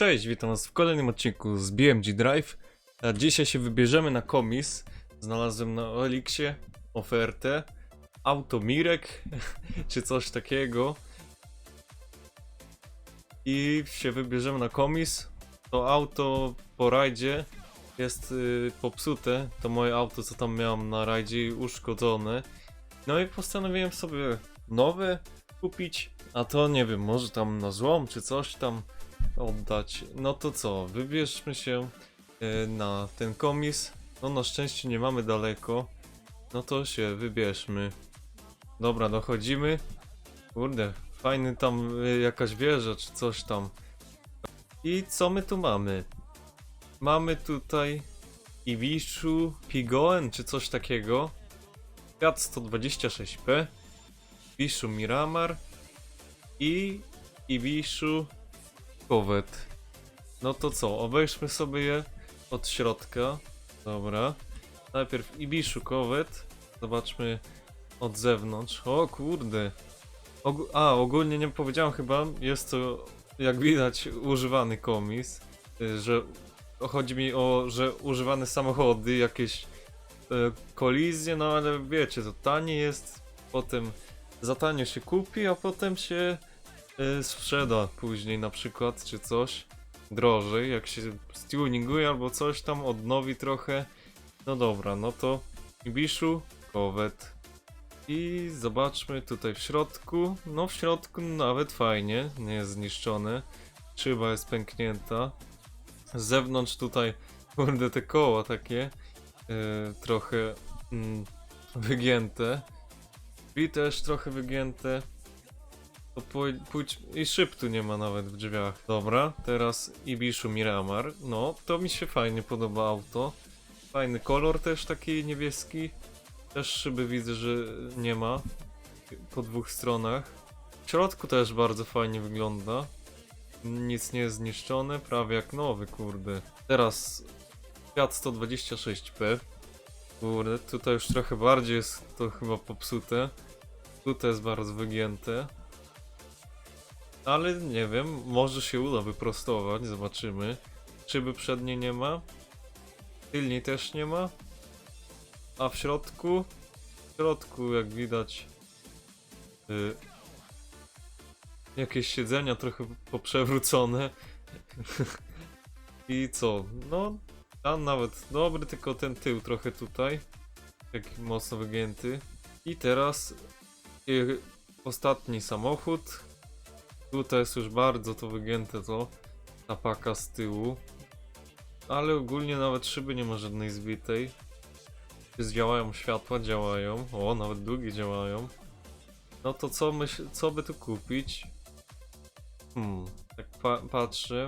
Cześć, witam was w kolejnym odcinku z BMG Drive. A dzisiaj się wybierzemy na komis. Znalazłem na Elixie ofertę. Automirek, czy coś takiego. I się wybierzemy na komis. To auto po rajdzie jest y, popsute. To moje auto, co tam miałem na rajdzie uszkodzone. No i postanowiłem sobie nowe kupić. A to nie wiem, może tam na złom czy coś tam oddać. No to co, wybierzmy się e, na ten komis. No na szczęście nie mamy daleko. No to się wybierzmy. Dobra, dochodzimy. Kurde, fajny tam e, jakaś wieża czy coś tam. I co my tu mamy? Mamy tutaj Iwishu Pigoen czy coś takiego. Fiat 126P. Iwishu Miramar. I Iwishu Kowet. No to co, obejrzmy sobie je od środka. Dobra. Najpierw Ibiszu Kowet. Zobaczmy od zewnątrz. O kurde. Ogó- A, ogólnie nie powiedziałem chyba, jest to jak widać używany komis, y, że chodzi mi o, że używane samochody, jakieś e, kolizje, no ale wiecie, to tanie jest, potem za tanio się kupi, a potem się y, sprzeda później na przykład, czy coś drożej, jak się stuninguje albo coś tam, odnowi trochę. No dobra, no to Ibiszu, kowet. I zobaczmy tutaj w środku. No w środku nawet fajnie, nie jest zniszczone. Szyba jest pęknięta. Z zewnątrz tutaj, kurde, te koła takie y, trochę mm, wygięte. I też trochę wygięte. Pójdź... I szyb tu nie ma nawet w drzwiach. Dobra, teraz Ibishu Miramar. No, to mi się fajnie podoba auto. Fajny kolor też taki niebieski. Też szyby widzę, że nie ma. Po dwóch stronach. W środku też bardzo fajnie wygląda. Nic nie jest zniszczone, prawie jak nowy, kurde. Teraz Fiat 126P. Kurde, tutaj już trochę bardziej jest to chyba popsute. Tutaj jest bardzo wygięte. Ale nie wiem, może się uda wyprostować, zobaczymy. Szyby przedniej nie ma. Tylniej też nie ma. A w środku? W środku, jak widać, y, jakieś siedzenia trochę poprzewrócone. I co? No, tam nawet dobry, tylko ten tył trochę tutaj. Taki mocno wygięty. I teraz y, ostatni samochód. Tutaj jest już bardzo to wygięte to. Ta paka z tyłu. Ale ogólnie nawet szyby nie ma żadnej zbitej. Działają światła, działają. O, nawet długie działają. No to co myśl, co by tu kupić? Hmm, tak pa patrzę.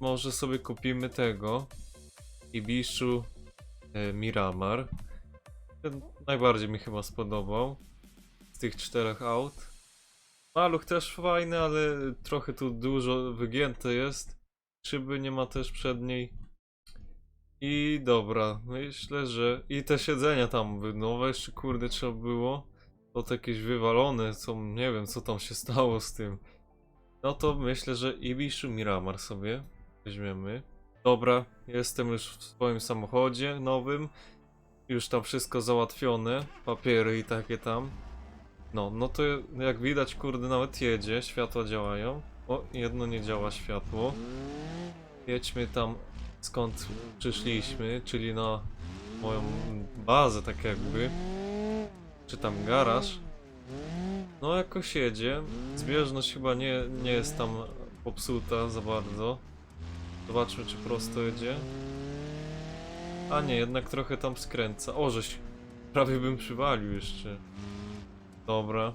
Może sobie kupimy tego. Ibishu e, Miramar. Ten najbardziej mi chyba spodobał. Z tych czterech aut. Maluch też fajny, ale trochę tu dużo wygięte jest. Szyby nie ma też przedniej. I dobra, myślę, że... I te siedzenia tam nowe jeszcze kurde trzeba było. To jakieś wywalone, co nie wiem co tam się stało z tym. No to myślę, że Ibishu Miramar sobie weźmiemy. Dobra, jestem już w swoim samochodzie nowym. Już tam wszystko załatwione. Papiery i takie tam. No, no to jak widać, kurde, nawet jedzie, światła działają. O, jedno nie działa światło. Jedźmy tam skąd przyszliśmy, czyli na moją bazę, tak jakby. Czy tam garaż. No, jakoś jedzie. Zbieżność chyba nie, nie jest tam popsuta za bardzo. Zobaczmy, czy prosto jedzie. A nie, jednak trochę tam skręca. O, żeś prawie bym przywalił jeszcze. Dobra.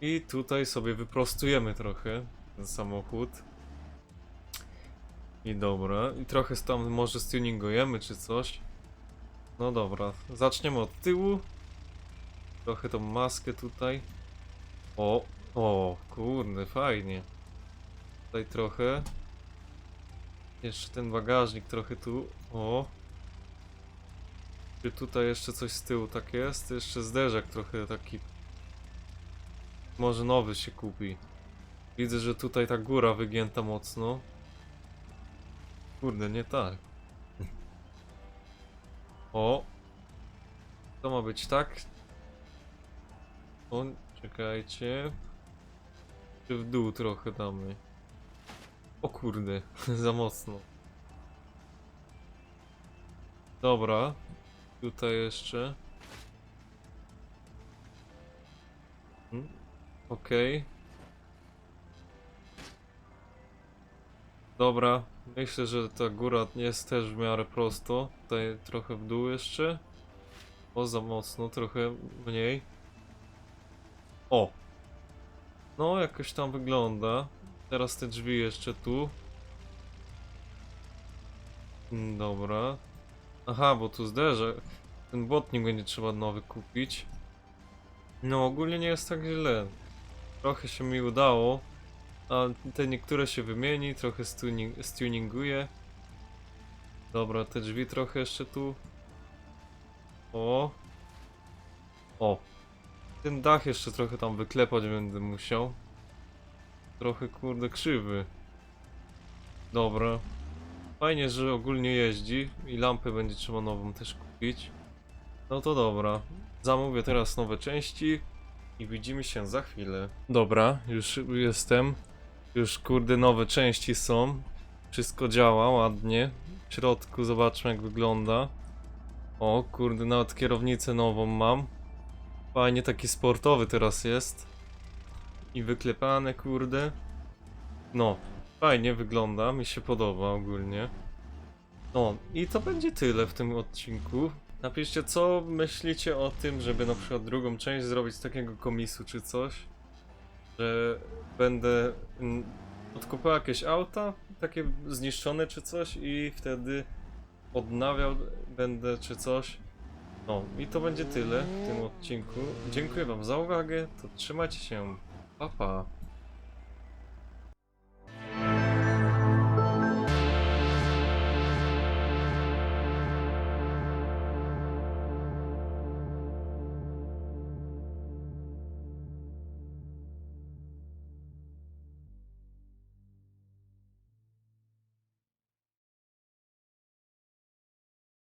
I tutaj sobie wyprostujemy trochę ten samochód. I dobra. I trochę tam może stuningujemy czy coś. No dobra. Zaczniemy od tyłu. Trochę tą maskę tutaj. O, o, kurde, fajnie. Tutaj trochę. Jeszcze ten bagażnik trochę tu. O, czy tutaj jeszcze coś z tyłu tak jest? Jeszcze zderzak trochę taki. Może nowy się kupi. Widzę, że tutaj ta góra wygięta mocno. Kurde, nie tak. O! To ma być tak. O, czekajcie. Czy w dół trochę damy. O kurde, za mocno. Dobra. Tutaj jeszcze. Hmm, Okej. Dobra, myślę, że ta góra jest też w miarę prosto. Tutaj trochę w dół jeszcze. O, za mocno, trochę mniej. O! No, jakoś tam wygląda. Teraz te drzwi jeszcze tu. Mm, Dobra. Aha, bo tu zderzę. Ten botnik będzie trzeba nowy kupić. No, ogólnie nie jest tak źle. Trochę się mi udało. A te niektóre się wymieni, trochę stuni- stuninguje. Dobra, te drzwi trochę jeszcze tu. O. O. Ten dach jeszcze trochę tam wyklepać będę musiał. Trochę kurde krzywy. Dobra. Fajnie, że ogólnie jeździ i lampę będzie trzeba nową też kupić. No to dobra. Zamówię teraz nowe części i widzimy się za chwilę. Dobra, już jestem. Już kurde nowe części są. Wszystko działa ładnie. W środku zobaczmy jak wygląda. O kurde, nawet kierownicę nową mam. Fajnie taki sportowy teraz jest. I wyklepane kurde. No, fajnie wygląda, mi się podoba ogólnie. No i to będzie tyle w tym odcinku. Napiszcie co myślicie o tym, żeby na przykład drugą część zrobić z takiego komisu czy coś. Że będę mm, odkupał jakieś auta, takie zniszczone czy coś i wtedy odnawiał będę czy coś. No i to będzie tyle w tym odcinku. Dziękuję wam za uwagę, to trzymajcie się. Pa pa.